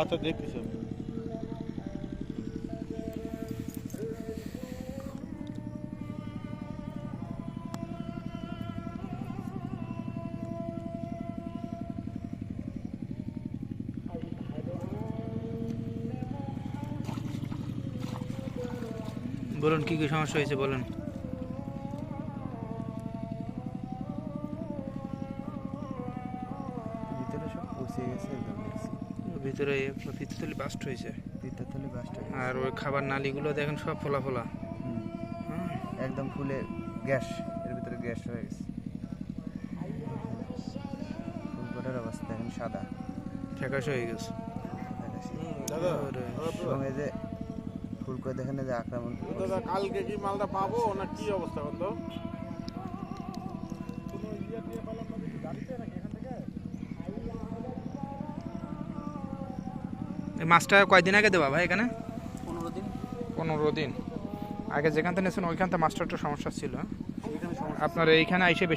আচ্ছা দেখতেছি আমি। বলুন কি কি সমস্যা হয়েছে বলুন ভিতরে সব পচে গেছে একদম ভিতরে ফিততলি বাস্ট হয়েছে। ভিতর থেকে বাসটা আর ওই খাবার নালিগুলো দেখেন সব ফোলা ফোলা। হুম। একদম ফুলে গ্যাস এর ভিতরে গ্যাস হয়ে গেছে। ফুলকোটার অবস্থা এখন সাদা। ফ্যাকাশ হয়ে গেছে। এবং এই যে ফুলকো দেখেন যে আক্রমণ দাদা কালকে কি মালটা পাবো না কি অবস্থা বন্ধু এই মাছটা কয়দিন আগে দেওয়া ভাই এখানে? পনেরো দিন। পনেরো দিন। আগে যেখান থেকে নিয়েছেন ওইখান থেকে মাছটা একটু সমস্যা ছিল। আপনার এইখানে এসে বেশি